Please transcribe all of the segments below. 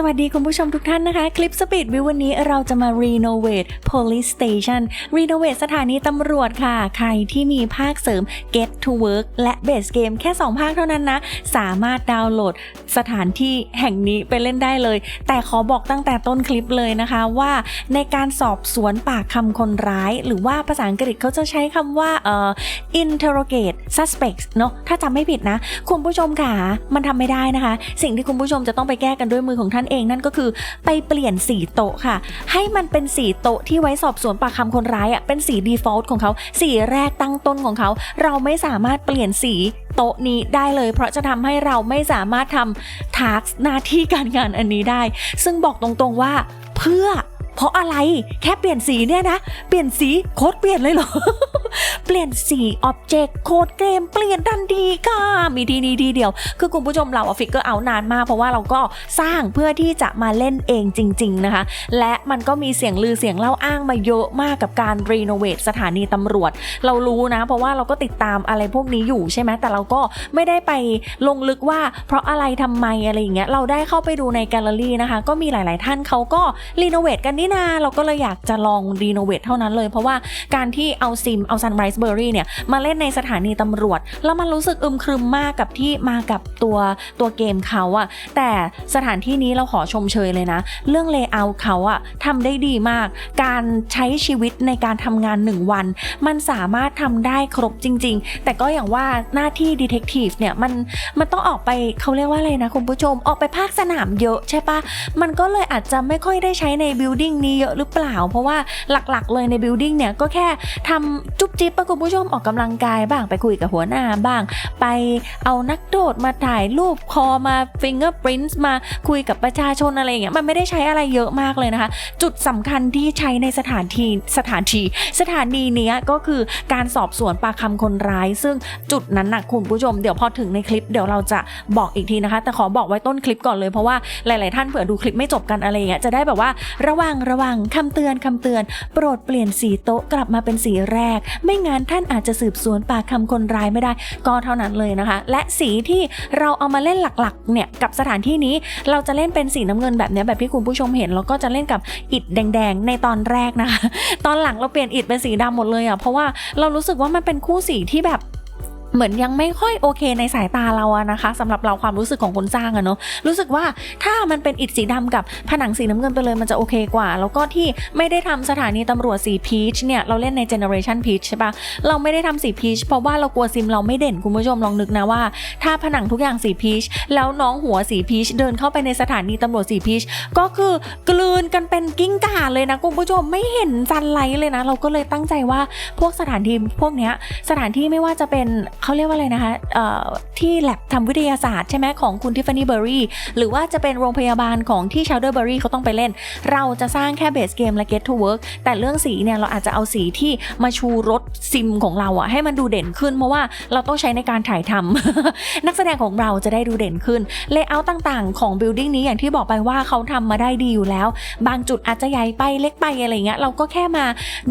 สวัสดีคุณผู้ชมทุกท่านนะคะ คลิปสปีดวิววันนี้เราจะมารีโนเวท police station รีโนเวทสถานีตำรวจค่ะ ใครที่มีภาคเสริม get to work และ base game แค่ 2 ภาคเท่านั้นนะ สามารถดาวน์โหลดสถานที่แห่งนี้ไปเล่นได้เลย แต่ขอบอกตั้งแต่ต้นคลิปเลยนะคะว่าในการสอบสวนปากคำคนร้าย หรือว่าภาษาอังกฤษเขาจะใช้คำว่าเอ่อ interrogate suspects เนอะถ้าจำไม่ผิดนะ คุณผู้ชมค่ะมันทำไม่ได้นะคะ สิ่งที่คุณผู้ชมจะต้องไปแก้กันด้วยมือของท่านเองนั่นก็คือไปเปลี่ยนสีโต๊ะค่ะ ให้มันเป็นสีโต๊ะที่ไว้สอบสวนปากคำคนร้ายอะเป็นสี default ของเขาสีแรกตั้งต้นของเขา เราไม่สามารถเปลี่ยนสีโต๊ะนี้ได้เลย เพราะจะทำให้เราไม่สามารถทำทาร์กหน้าที่การงานอันนี้ได้ ซึ่งบอกตรงๆว่าเพื่อ เพราะอะไรแค่เปลี่ยนสีเนี่ยนะ เปลี่ยนสีโค้ดเปลี่ยนเลยเหรอ เปลี่ยนสีอ็อบเจกต์โค้ดเกมเปลี่ยนทันทีค่ะมีทีนี้ทีเดียว คือคุณผู้ชมเราอะฟิกเกอร์เอานานมาก เพราะว่าเราก็สร้างเพื่อที่จะมาเล่นเองจริง ๆนะคะ และมันก็มีเสียงลือเสียงเล่าอ้างมาเยอะมากกับการรีโนเวทสถานีตำรวจ เรารู้นะ เพราะว่าเราก็ติดตามอะไรพวกนี้อยู่ใช่ไหมแต่เราก็ไม่ได้ไปลงลึกว่าเพราะอะไรทำไมอะไรอย่างเงี้ยเราได้เข้าไปดูในแกลเลอรี่นะคะ ก็มีหลาย ๆ ท่านเขาก็รีโนเวทกันนี่นาเราก็เลยอยากจะลองรีโนเวทเท่านั้นเลย เพราะว่าการที่เอาซิมเอา Sunrise Berry เนี่ยมาเล่นในสถานีตำรวจ แล้วมันรู้สึกอึมครึมมากกับที่มากับตัวตัวเกมเขาอะแต่สถานที่นี้เราขอชมเชยเลยนะ เรื่องเลเยอร์เขาอะทำได้ดีมาก การใช้ชีวิตในการทำงาน 1 วัน มันสามารถทำได้ครบจริง ๆ แต่ก็อย่างว่าหน้าที่ดีเทคทีฟเนี่ยมันมันต้องออกไปเขาเรียกว่าอะไรนะคุณผู้ชมออกไปภาคสนามเยอะใช่ปะมันก็เลยอาจจะไม่ค่อยได้ใช้ในบิลดิ้งนี้เยอะหรือเปล่า เพราะว่าหลักๆ เลยในบิลดิ้งเนี่ยก็แค่ทำจุ๊บจิ๊บปะคุณผู้ชมออกกำลังกายบ้างไปคุยกับหัวหน้าบ้าง ไปเอานักโดดมาถ่ายรูปคอมาฟิงเกอร์ปรินซ์มาคุยกับประชาชนอะไรอย่างเงี้ยมันไม่ได้ใช้อะไรเยอะมากเลยนะคะ จุดสำคัญที่ใช้ในสถานที่สถานที่สถานีเนี้ยก็คือการสอบสวนปากคำคนร้าย ซึ่งจุดนั้นนะคุณผู้ชมเดี๋ยวพอถึงในคลิปเดี๋ยวเราจะบอกอีกทีนะคะ แต่ขอบอกไว้ต้นคลิปก่อนเลยเพราะว่าหลาย ๆ ท่านเผื่อดูคลิปไม่จบกันอะไรเงี้ยจะได้แบบว่าระวังระวังคำเตือนคำเตือน โปรดเปลี่ยนสีโต๊ะกลับมาเป็นสีแรก ไม่งั้นท่านอาจจะสืบสวนปากคำคนร้ายไม่ได้ ก็เท่านั้นเลยนะคะ และสีที่เราเอามาเล่นหลักๆเนี่ยกับสถานที่นี้เราจะเล่นเป็นสีน้ำเงินแบบเนี้ยแบบที่คุณผู้ชมเห็นแล้วก็จะเล่นกับอิฐแดง ๆ ในตอนแรกนะคะ ตอนหลังเราเปลี่ยนอิฐเป็นสีดำหมดเลยอะเพราะว่าเรารู้สึกว่ามันเป็นคู่สีที่แบบ เหมือนยังไม่ค่อยโอเคในสายตาเราอะนะคะสำหรับเราความรู้สึกของคนสร้างอะเนาะรู้สึกว่าถ้ามันเป็นอิฐสีดำกับผนังสีน้ำเงินไปเลยมันจะโอเคกว่า แล้วก็ที่ไม่ได้ทำสถานีตำรวจสีพีชเนี่ยเราเล่นในเจเนอเรชันพีชใช่ปะเราไม่ได้ทำสีพีชเพราะว่าเรากลัวซิมเราไม่เด่นคุณผู้ชมลองนึกนะว่า ถ้าผนังทุกอย่างสีพีชแล้วน้องหัวสีพีชเดินเข้าไปในสถานีตำรวจสีพีชก็คือกลืนกันเป็นกิ้งก่าเลยนะคุณผู้ชมไม่เห็นซันไลท์เลยนะ เราก็เลยตั้งใจว่าพวกสถานที่พวกเนี้ยสถานที่ไม่ว่าจะเป็นเขาเรียกว่าอะไรนะคะที่แลบทำวิทยาศาสตร์ใช่ไหมของคุณทิฟฟานี่เบอร์รี่หรือว่าจะเป็นโรงพยาบาลของที่ชา w เดอร์เบอรี่เขาต้องไปเล่น เราจะสร้างแค่เบสเกมและ Get to Work แต่เรื่องสีเนี่ยเราอาจจะเอาสีที่มาชูรถซิมของเราอะให้มันดูเด่นขึ้น เพราะว่าเราต้องใช้ในการถ่ายทำนักแสดงของเราจะได้ดูเด่นขึ้นเลเยอร์ต่างๆ ของบิลดิ้งนี้อย่างที่บอกไปว่าเขาทำมาได้ดีอยู่แล้ว บางจุดอาจจะใหญ่ไปเล็กไปอะไรเงี้ยเราก็แค่มา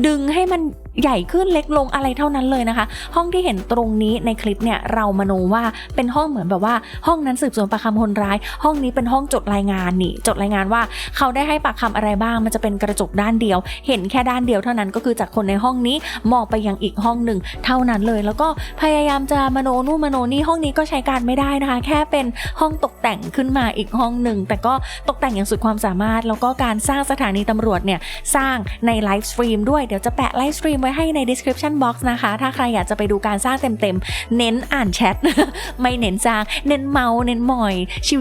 ดึงให้มัน ใหญ่ขึ้นเล็กลงอะไรเท่านั้นเลยนะคะ ห้องที่เห็นตรงนี้ในคลิปเนี่ยเรามโนว่าเป็นห้องเหมือนแบบว่า ห้องนั้นสืบสวนปากคำคนร้าย ห้องนี้เป็นห้องจดรายงานนี่ จดรายงานว่าเขาได้ให้ปากคำอะไรบ้างมันจะเป็นกระจกด้านเดียว เห็นแค่ด้านเดียวเท่านั้นก็คือจากคนในห้องนี้มองไปยังอีกห้องหนึ่งเท่านั้นเลย แล้วก็พยายามจะมโนนู่นมโนนี่ห้องนี้ก็ใช้การไม่ได้นะคะ แค่เป็นห้องตกแต่งขึ้นมาอีกห้องหนึ่งแต่ก็ตกแต่งอย่างสุดความสามารถ แล้วก็การสร้างสถานีตำรวจเนี่ยสร้างในไลฟ์สตรีมด้วยเดี๋ยวจะแปะไลฟ์สตรีมว้ให้ใน description box นะคะ ถ้าใครอยากจะไปดูการสร้างเต็มๆ เน้นอ่านแชท ไม่เน้นสร้าง เน้นเมา เน้นมอย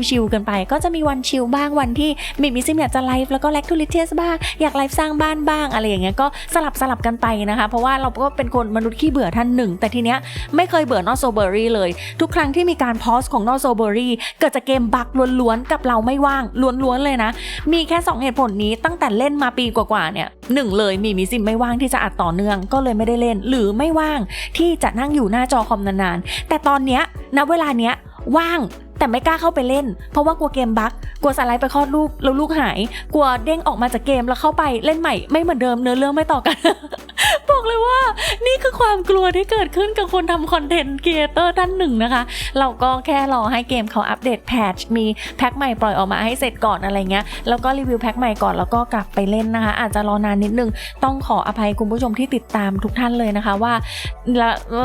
ชิวๆกันไป ก็จะมีวันชิลบ้างวันที่มีมิซิมอยากจะไลฟ์แล้วก็แลคทูลิเทียสบ้าง อยากไลฟ์สร้างบ้านบ้างอะไรอย่างเงี้ยก็สลับสลับกันไปนะคะ เพราะว่าเราก็เป็นคนมนุษย์ขี้เบื่อท่านหนึ่ง แต่ทีเนี้ยไม่เคยเบื่อนอโซเบอรี่เลย ทุกครั้งที่มีการพอสของนอโซเบอรี่เกิดจากเกมบักล้วนๆกับเราไม่ว่างล้วนๆเลยนะ มีแค่ 2 เหตุผลนี้ตั้งแต่เล่นมาปีกว่าๆเนี่ยหนึ่งเลยมีมิซิมไม่ว่างที่จะอัดต่อเนื่องก็เลยไม่ได้เล่น หรือไม่ว่างที่จะนั่งอยู่หน้าจอคอมนานๆ แต่ตอนเนี้ยณเวลาเนี้ยว่างแต่ไม่กล้าเข้าไปเล่น เพราะว่ากลัวเกมบั๊กกลัวสไลด์ไปคลอดลูกแล้วลูกหาย กลัวเด้งออกมาจากเกมแล้วเข้าไปเล่นใหม่ไม่เหมือนเดิมเนื้อเรื่องไม่ต่อกัน บอกเลยว่านี่คือความกลัวที่เกิดขึ้นกับคนทำคอนเทนต์ครีเอเตอร์ท่านหนึ่งนะคะ เราก็แค่รอให้เกมเขาอัปเดตแพทช์มีแพ็คใหม่ปล่อยออกมาให้เสร็จก่อนอะไรเงี้ยแล้วก็รีวิวแพ็คใหม่ก่อนแล้วก็กลับไปเล่นนะคะ อาจจะรอนานนิดนึง ต้องขออภัยคุณผู้ชมที่ติดตามทุกท่านเลยนะคะว่าละเอ่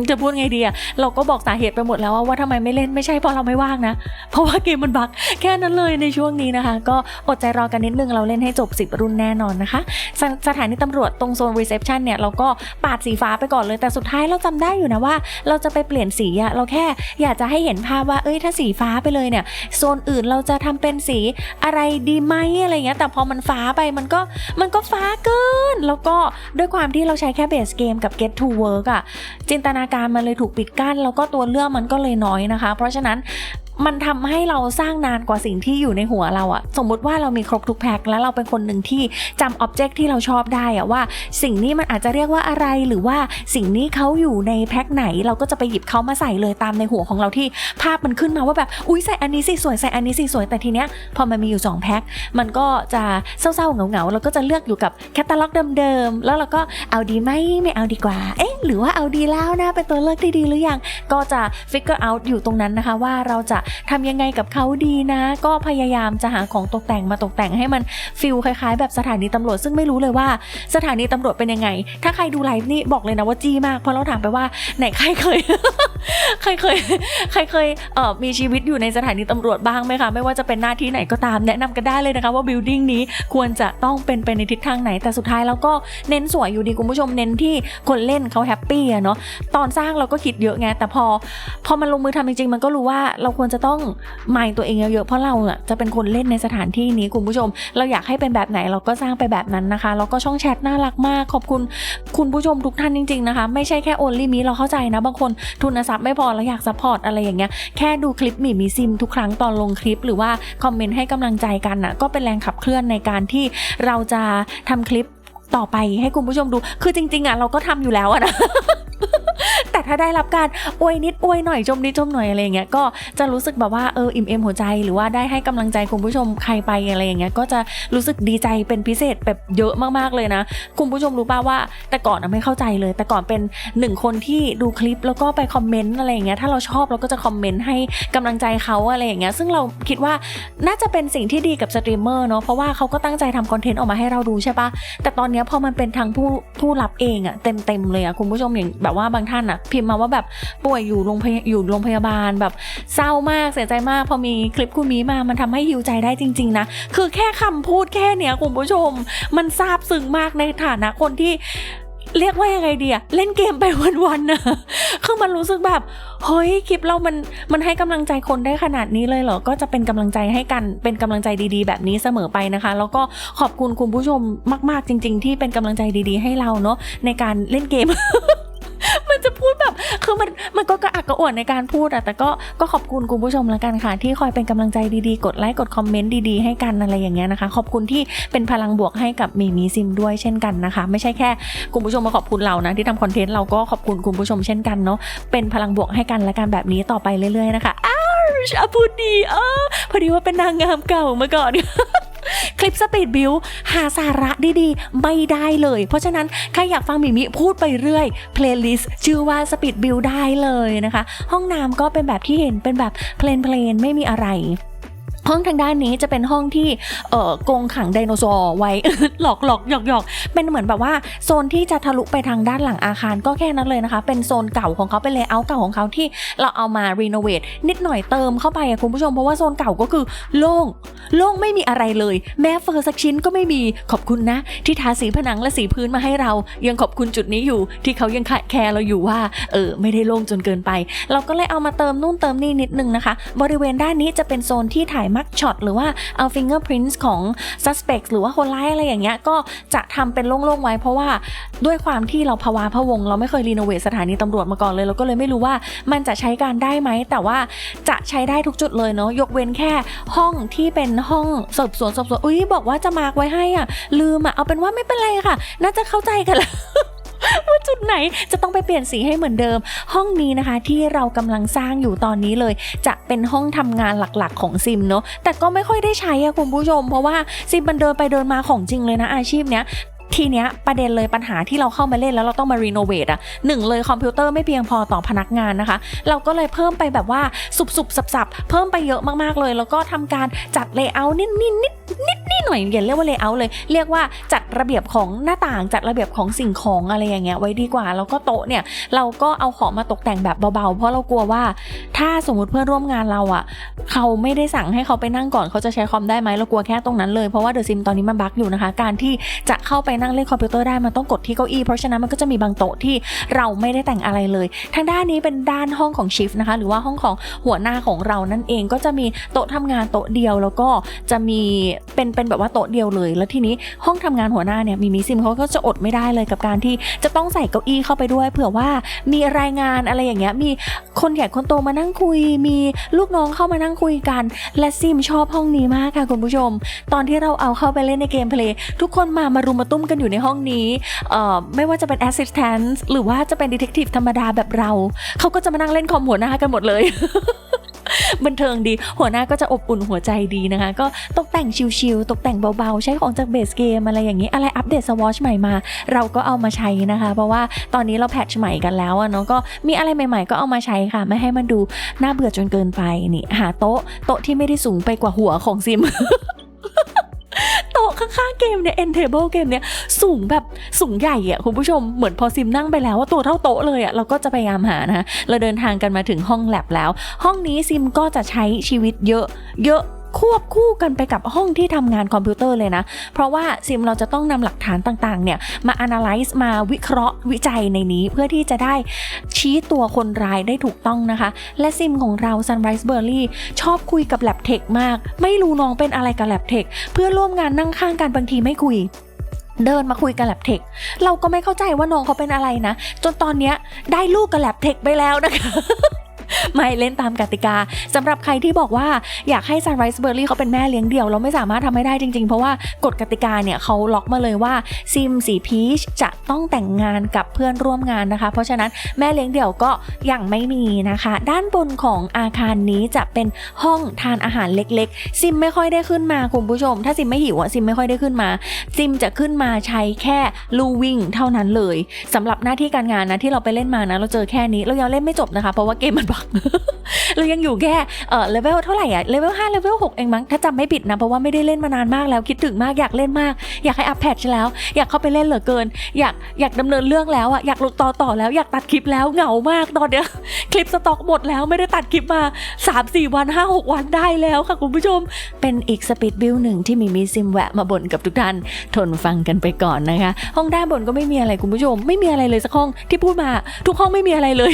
อจะพูดไงดีอะเราก็บอกสาเหตุไปหมดแล้วว่าว่าทำไมไม่เล่นไม่ใช่เพราะเราไม่ว่างนะ เพราะว่าเกมมันบักแค่นั้นเลยในช่วงนี้นะคะ ก็อดใจรอกันนิดนึงเราเล่นให้จบ 10 รุ่นแน่นอนนะคะสสถานีตำรวจตรงโซนรีเซพชันเนี่ยเราก็ปาดสีฟ้าไปก่อนเลยแต่สุดท้ายเราจำได้อยู่นะว่า เราจะไปเปลี่ยนสีอะเราแค่อยากจะให้เห็นภาพว่าเอ้ยถ้าสีฟ้าไปเลยเนี่ยโซนอื่นเราจะทำเป็นสีอะไรดีไหมอะไรเงี้ยแต่พอมันฟ้าไปมันก็มันก็ฟ้าเกิน แล้วก็ด้วยความที่เราใช้แค่เบสเกมกับ get to work อะจินตนาการมันเลยถูกปิดกั้น แล้วก็ตัวเลือกมันก็เลยน้อยนะคะ เพราะฉะนั้น มันทำให้เราสร้างนานกว่าสิ่งที่อยู่ในหัวเราอะสมมุติว่าเรามีครบทุกแพ็คแล้วเราเป็นคนหนึ่งที่จำอ็อบเจกต์ที่เราชอบได้อะว่า สิ่งนี้มันอาจจะเรียกว่าอะไรหรือว่าสิ่งนี้เขาอยู่ในแพ็คไหน เราก็จะไปหยิบเขามาใส่เลยตามในหัวของเราที่ภาพมันขึ้นมาว่าแบบอุ้ยใส่อันนี้สิสวยใส่อันนี้สิสวยแต่ทีเนี้ยพอมันมีอยู่สองแพ็คมันก็จะเศร้าๆเหงาๆเราก็จะเลือกอยู่กับแคตตาล็อกเดิมๆแล้วเราก็เอาดีไหมไม่เอาดีกว่าเอ๊ะหรือว่าเอาดีแล้วนะเป็นตัวเลือกที่ดีหรือยังก็จะ figure out อยู่ตรงนั้นนะคะว่าเราจะทำยังไงกับเขาดีนะ ก็พยายามจะหาของตกแต่งมาตกแต่งให้มันฟิลคล้ายๆ แบบสถานีตำรวจซึ่งไม่รู้เลยว่าสถานีตำรวจเป็นยังไง ถ้าใครดูไลฟ์นี่บอกเลยนะว่าจี้มากเพราะเราถามไปว่าไหนใครเคยใครเคยใครเคยเอ่อมีชีวิตอยู่ในสถานีตำรวจบ้างไหมคะไม่ว่าจะเป็นหน้าที่ไหนก็ตามแนะนำกันได้เลยนะคะว่าบิลดิ้งนี้ควรจะต้องเป็นไปในทิศทางไหนแต่สุดท้ายแล้วก็เน้นสวยอยู่ดีคุณผู้ชมเน้นที่คนเล่นเขาแฮปปี้อะเนาะตอนสร้างเราก็คิดเยอะไงแต่พอ พอมันลงมือทำจริงๆ มันก็รู้ว่าเราควรจะต้องมายตัวเองเยอะๆเพราะเราอะจะเป็นคนเล่นในสถานที่นี้คุณผู้ชม เราอยากให้เป็นแบบไหนเราก็สร้างไปแบบนั้นนะคะแล้วก็ช่องแชทน่ารักมาก ขอบคุณคุณผู้ชมทุกท่านจริงๆนะคะ ไม่ใช่แค่โอนลี่มีเราเข้าใจนะบางคนทุนทรัพย์ไม่พอแล้วอยากซัพพอร์ตอะไรอย่างเงี้ยแค่ดูคลิปหมีมีซิมทุกครั้งตอนลงคลิป หรือว่าคอมเมนต์ให้กำลังใจกันน่ะก็เป็นแรงขับเคลื่อนในการที่เราจะทำคลิปต่อไปให้คุณผู้ชมดู คือจริง ๆอะเราก็ทำอยู่แล้วอะนะ ถ้าได้รับการอวยนิดอวยหน่อยชมนิดชมหน่อยอะไรอย่างเงี้ยก็จะรู้สึกแบบว่าเอออิ่มเอมหัวใจหรือว่าได้ให้กำลังใจคุณผู้ชมใครไปอะไรอย่างเงี้ยก็จะรู้สึกดีใจเป็นพิเศษแบบเยอะมากๆเลยนะ คุณผู้ชมรู้ป่าว่าแต่ก่อนไม่เข้าใจเลย แต่ก่อนเป็นหนึ่งคนที่ดูคลิปแล้วก็ไปคอมเมนต์อะไรอย่างเงี้ยถ้าเราชอบเราก็จะคอมเมนต์ให้กำลังใจเขาอะไรอย่างเงี้ยซึ่งเราคิดว่าน่าจะเป็นสิ่งที่ดีกับสตรีมเมอร์เนาะเพราะว่าเขาก็ตั้งใจทำคอนเทนต์ออกมาให้เราดูใช่ปะแต่ตอนเนี้ยพอมันเป็นทางผู้ผู้รับเองอะเต็มเต็มเลยอะคุณผู้ชมอย่างแบบว่าบางท่านอะพิมพ์มาว่าแบบป่วยอยู่โรงพยาอยู่โรงพยาบาลแบบเศร้ามากเสียใจมาก พอมีคลิปคุณมีมามันทำให้ฮิวใจได้จริง ๆ นะ คือแค่คำพูดแค่เนี้ยคุณผู้ชม มันซาบซึ้งมากในฐานะคนที่เรียกว่ายังไงดีอะเล่นเกมไปวันๆนะคือมันรู้สึกแบบ เฮ้ย คลิปเรามันมันให้กำลังใจคนได้ขนาดนี้เลยเหรอ ก็จะเป็นกำลังใจให้กันเป็นกำลังใจดีๆ แบบนี้เสมอไปนะคะ แล้วก็ขอบคุณคุณผู้ชมมาก ๆ จริง ๆ ที่เป็นกำลังใจดีๆ ให้เราเนาะในการเล่นเกม มันก็กระอักกระอ่วนในการพูดอะแต่ก็ก็ขอบคุณคุณผู้ชมแล้วกันค่ะ ที่คอยเป็นกำลังใจดีๆ กดไลค์กดคอมเมนต์ดีๆให้กันอะไรอย่างเงี้ยนะคะ ขอบคุณที่เป็นพลังบวกให้กับมีมีซิมด้วยเช่นกันนะคะ ไม่ใช่แค่คุณผู้ชมมาขอบคุณเรานะที่ทำคอนเทนต์เราก็ขอบคุณคุณผู้ชมเช่นกันเนาะเป็นพลังบวกให้กันและกันแบบนี้ต่อไปเรื่อยๆนะคะอ้าวพูดดีเออพอดีว่าเป็นนางงามเก่ามาก่อน คลิปสปีดบิวหาสาระดีๆ ไม่ได้เลย เพราะฉะนั้น ใครอยากฟังมิมิพูดไปเรื่อยเพลย์ลิสต์ชื่อว่าสปีดบิวได้เลยนะคะ ห้องน้ำก็เป็นแบบที่เห็นเป็นแบบเพลนเพลนๆไม่มีอะไร ห้องทางด้านนี้จะเป็นห้องที่เอ่อกงขังไดโนเสาร์ไว้ หลอกหลอกหยอกหยอกเป็นเหมือนแบบว่าโซนที่จะทะลุไปทางด้านหลังอาคารก็แค่นั้นเลยนะคะ เป็นโซนเก่าของเขาเป็นเลเยอร์เก่าของเขาที่เราเอามารีโนเวทนิดหน่อยเติมเข้าไปอะคุณผู้ชมเพราะว่าโซนเก่าก็คือโล่งโล่งไม่มีอะไรเลย แม้เฟอร์สักชิ้นก็ไม่มีขอบคุณนะ ที่ทาสีผนังและสีพื้นมาให้เรา ยังขอบคุณจุดนี้อยู่ ที่เขายังแคร์เราอยู่ว่าเออไม่ได้โล่งจนเกินไป เราก็เลยเอามาเติมนู่นเติมนี่นิดนึงนะคะ บริเวณด้านนี้จะเป็นโซนที่ถ่ายมักช็อตหรือว่าเอา fingerprints ของ suspect หรือว่าคนร้ายอะไรอย่างเงี้ยก็จะทำเป็นโล่งๆไว้ เพราะว่าด้วยความที่เราภาวะพะวง เราไม่เคยรีโนเวทสถานีตำรวจมาก่อนเลยเราก็เลยไม่รู้ว่ามันจะใช้การได้ไหม แต่ว่าจะใช้ได้ทุกจุดเลยเนาะยกเว้นแค่ห้องที่เป็นห้องสืบสวนสอบสวนอุ้ยบอกว่าจะมาร์กไว้ให้อะลืมอะเอาเป็นว่าไม่เป็นไรค่ะ น่าจะเข้าใจกันแล้ว ว่าจุดไหนจะต้องไปเปลี่ยนสีให้เหมือนเดิม ห้องนี้นะคะที่เรากำลังสร้างอยู่ตอนนี้เลย จะเป็นห้องทำงานหลักๆ ของซิมเนาะแต่ก็ไม่ค่อยได้ใช้อะคุณผู้ชม เพราะว่าซิมมันเดินไปเดินมาของจริงเลยนะอาชีพเนี้ย ทีเนี้ยประเด็นเลยปัญหาที่เราเข้ามาเล่นแล้วเราต้องมารีโนเวทอะหนึ่งเลยคอมพิวเตอร์ไม่เพียงพอต่อพนักงานนะคะ เราก็เลยเพิ่มไปแบบว่าสุบสุบสับสับเพิ่มไปเยอะมากๆเลย แล้วก็ทำการจัดเลเยอร์นิดนิดนิดนิดนิดหน่อยอย่าเรียกว่าเลเยอร์เลย เรียกว่าจัดระเบียบของหน้าต่างจัดระเบียบของสิ่งของอะไรอย่างเงี้ยไว้ดีกว่า แล้วก็โต๊ะเนี่ยเราก็เอาของมาตกแต่งแบบเบาๆ เพราะเรากลัวว่า ถ้าสมมติเพื่อนร่วมงานเราอะเขาไม่ได้สั่งให้เขาไปนั่งก่อนเขาจะใช้คอมได้ไหมเรากลัวแค่ตรงนั้นเลยเพราะว่าเดอะซิมตอนนี้มันบั๊กอยู่นะคะ การที่จะเข้าไปนั่งเล่นคอมพิวเตอร์ได้มันต้องกดที่เก้าอี้เพราะฉะนั้นมันก็จะมีบางโต๊ะที่เราไม่ได้แต่งอะไรเลย ทางด้านนี้เป็นด้านห้องของชิฟนะคะหรือว่าห้องของหัวหน้าของเรานั่นเองก็จะมีโต๊ะทำงานโต๊ะเดียวแล้วก็จะมีเป็นเป็นแบบว่าโต๊ะเดียวเลย แล้วทีนี้ห้องทำงานหัวหน้าเนี่ยมีมิซิมเขาก็จะอดไม่ได้เลยกับการที่จะต้องใส่เก้าอี้เข้าไปด้วย เผื่อว่ามีรายงานอะไรอย่างเงี้ยมีคนใหญ่คนโตมานั่งคุย มีลูกน้องเข้ามานั่งคุยกัน และซิมชอบห้องนี้มากค่ะคุณผู้ชม ตอนที่เราเอาเข้าไปเล่นในเกมเพลย์ทุกคนมามารุมมาตุ้มกันอยู่ในห้องนี้ไม่ว่าจะเป็น assistant หรือว่าจะเป็น detective ธรรมดาแบบเรา เขาก็จะมานั่งเล่นคอมหัวหน้ากันหมดเลยบันเทิงดี หัวหน้าก็จะอบอุ่นหัวใจดีนะคะ ก็ตกแต่งชิลๆ ตกแต่งเบาๆ ใช้ของจากเบสเกมอะไรอย่างนี้ อะไรอัปเดตสวอชใหม่มา เราก็เอามาใช้นะคะ เพราะว่าตอนนี้เราแพทช์ใหม่กันแล้วเนาะ ก็มีอะไรใหม่ๆ ก็เอามาใช้ค่ะ ไม่ให้มันดูน่าเบื่อจนเกินไปนี่ หาโต๊ะ โต๊ะที่ไม่ได้สูงไปกว่าหัวของซิม โต๊ะข้างๆเกมเนี่ย end table เกมเนี่ยสูงแบบสูงใหญ่อะคุณผู้ชมเหมือนพอซิมนั่งไปแล้วว่าตัวเท่าโต๊ะเลยอะเราก็จะพยายามหานะเราเดินทางกันมาถึงห้องแลบแล้ว ห้องนี้ซิมก็จะใช้ชีวิตเยอะเยอะ ควบคู่กันไปกับห้องที่ทำงานคอมพิวเตอร์เลยนะ เพราะว่าซิมเราจะต้องนำหลักฐานต่างๆเนี่ยมา analyze มาวิเคราะห์วิจัยในนี้เพื่อที่จะได้ชี้ตัวคนร้ายได้ถูกต้องนะคะ และซิมของเรา Sunrise Berry ชอบคุยกับ Lab Tech มาก ไม่รู้น้องเป็นอะไรกับ Lab Tech เพื่อนร่วมงานนั่งข้างกันบางทีไม่คุยเดินมาคุยกับ Lab Tech เราก็ไม่เข้าใจว่าน้องเขาเป็นอะไรนะ จนตอนเนี้ยได้ลูกกับ Lab Tech ไปแล้วนะคะ ไม่เล่นตามกติกาสำหรับใครที่บอกว่าอยากให้ Sunrise Berry เขาเป็นแม่เลี้ยงเดี่ยวเราไม่สามารถทำให้ได้จริงๆ เพราะว่ากฎกติกาเนี่ยเขาล็อกมาเลยว่าซิมสีพีชจะต้องแต่งงานกับเพื่อนร่วมงานนะคะ เพราะฉะนั้นแม่เลี้ยงเดี่ยวก็ยังไม่มีนะคะ ด้านบนของอาคารนี้จะเป็นห้องทานอาหารเล็กๆ ซิมไม่ค่อยได้ขึ้นมาคุณผู้ชม ถ้าซิมไม่หิวอะซิมไม่ค่อยได้ขึ้นมา ซิมจะขึ้นมาใช้แค่ลูวิ่งเท่านั้นเลยสำหรับหน้าที่การงานนะที่เราไปเล่นมานะเราเจอแค่นี้เรายังเล่นไม่จบนะคะ เพราะว่าเกมมันบักเรายังอยู่แค่เออเลเวลเท่าไหร่อะเลเวล5เลเวล6เองมั้งถ้าจำไม่ผิดนะเพราะว่าไม่ได้เล่นมานานมากแล้วคิดถึงมากอยากเล่นมาก อยากให้อัปแพทช์แล้ว อยากเข้าไปเล่นเหลือเกิน อยากอยากดำเนินเรื่องแล้วอะอยากลงต่อต่อแล้วอยากตัดคลิปแล้วเหงามากตอนเนี้ยคลิปสต็อกหมดแล้วไม่ได้ตัดคลิปมา 3-4 วัน 5-6 วันได้แล้วค่ะคุณผู้ชม เป็นอีกสปีดบิลหนึ่งที่มีมีซิมแวะมาบ่นกับทุกท่านทนฟังกันไปก่อนนะคะ ห้องด้านบนก็ไม่มีอะไรคุณผู้ชม ไม่มีอะไรเลยสักห้องที่พูดมา ทุกห้องไม่มีอะไรเลย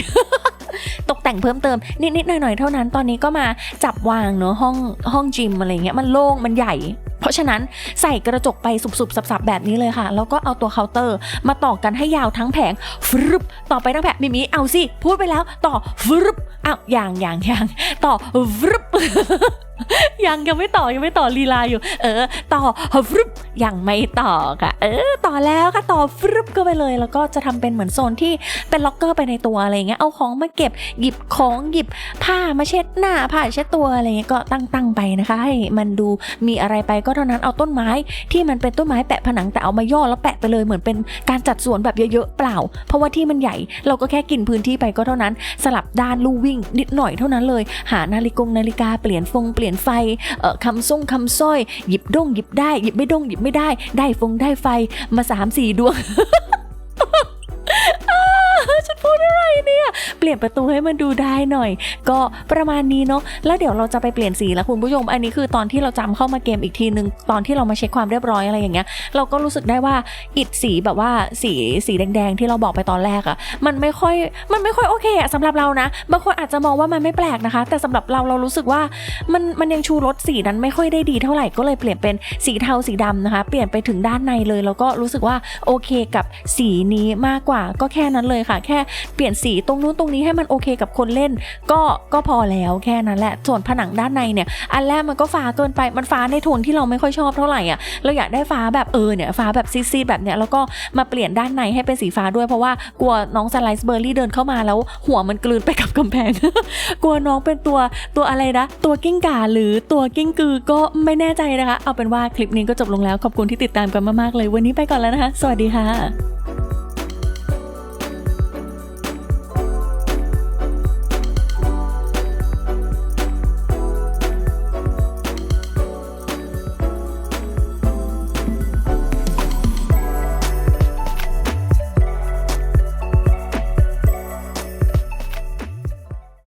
ตกแต่งเพิ่มเติมนิดๆหน่อยๆเท่านั้น ตอนนี้ก็มาจับวางเนอะห้องห้องจิมอะไรเงี้ยมันโล่งมันใหญ่ เพราะฉะนั้นใส่กระจกไปสุบๆสับๆแบบนี้เลยค่ะ แล้วก็เอาตัวเคาน์เตอร์ มาต่อกันให้ยาวทั้งแผงฟรึบต่อไปทั้งแผงมิมิเอาสิพูดไปแล้วต่อฟรึบอ้าวอย่างอย่างอย่างต่อฟรึบยังยังไม่ต่อยังไม่ต่อลีลาอยู่ เออ ต่อฟรึบยังไม่ต่อค่ะ เออ ต่อแล้วค่ะต่อฟรึบก็ไปเลย แล้วก็จะทำเป็นเหมือนโซนที่เป็นล็อกเกอร์ไปในตัวอะไรเงี้ยเอาของมาเก็บหยิบของหยิบผ้ามาเช็ดหน้าผ้าเช็ดตัวอะไรเงี้ยก็ตั้งตั้งไปนะคะ ให้มันดูมีอะไรไปก็เท่านั้นเอาต้นไม้ที่มันเป็นต้นไม้แปะผนังแต่เอามาย่อแล้วแปะไปเลยเหมือนเป็นการจัดสวนแบบเยอะๆเปล่า เพราะว่าที่มันใหญ่เราก็แค่กินพื้นที่ไปก็เท่านั้น สลับด้านลู่วิ่ง นิดหน่อยเท่านั้นเลย หานาฬิกงนาฬิกาเปลี่ยนฟงเปลี่ยนไฟเอ่อคำส่งคำสร้อย หยิบด้งหยิบได้หยิบไม่ด้งหยิบไม่ได้ได้ฟงได้ไฟมาสามสี่ดวง เปลี่ยนประตูให้มันดูได้หน่อย ก็ประมาณนี้เนาะแล้วเดี๋ยวเราจะไปเปลี่ยนสีแล้วคุณผู้ชมอันนี้คือตอนที่เราจำเข้ามาเกมอีกทีนึงตอนที่เรามาเช็คความเรียบร้อยอะไรอย่างเงี้ยเราก็รู้สึกได้ว่าอิดสีแบบว่าสีสีแดง ๆ ที่เราบอกไปตอนแรกอะมันไม่ค่อยมันไม่ค่อยโอเคอะสำหรับเรานะบางคนอาจจะมองว่ามันไม่แปลกนะคะ แต่สำหรับเราเรารู้สึกว่ามันมันยังชูรสสีนั้นไม่ค่อยได้ดีเท่าไหร่ก็เลยเปลี่ยนเป็นสีเทาสีดำนะคะ เปลี่ยนไปถึงด้านในเลยแล้วก็รู้สึกว่าโอเคกับสีนี้มากกว่าก็แค่นั้นเลยค่ะ แค่เปลี่ยนสีตรงนู้นตรงนี้นี้ให้มันโอเคกับคนเล่น ก็ก็พอแล้วแค่นั้นแหละ ส่วนผนังด้านในเนี่ย อันแรกมันก็ฟ้าเกินไปมันฟ้าในโทนที่เราไม่ค่อยชอบเท่าไหร่อะเราอยากได้ฟ้าแบบเออเนี่ยฟ้าแบบซีดๆแบบเนี้ยแล้วก็มาเปลี่ยนด้านในให้เป็นสีฟ้าด้วยเพราะว่ากลัวน้องสไลซ์เบอร์รี่เดินเข้ามาแล้ว หัวมันกลืนไปกับกำแพง กลัวน้องเป็นตัวตัวอะไรนะตัวกิ้งก่าหรือตัวกิ้งกือก็ไม่แน่ใจนะคะ เอาเป็นว่าคลิปนี้ก็จบลงแล้วขอบคุณที่ติดตามกันมากๆเลย วันนี้ไปก่อนแล้วนะคะ สวัสดีค่ะ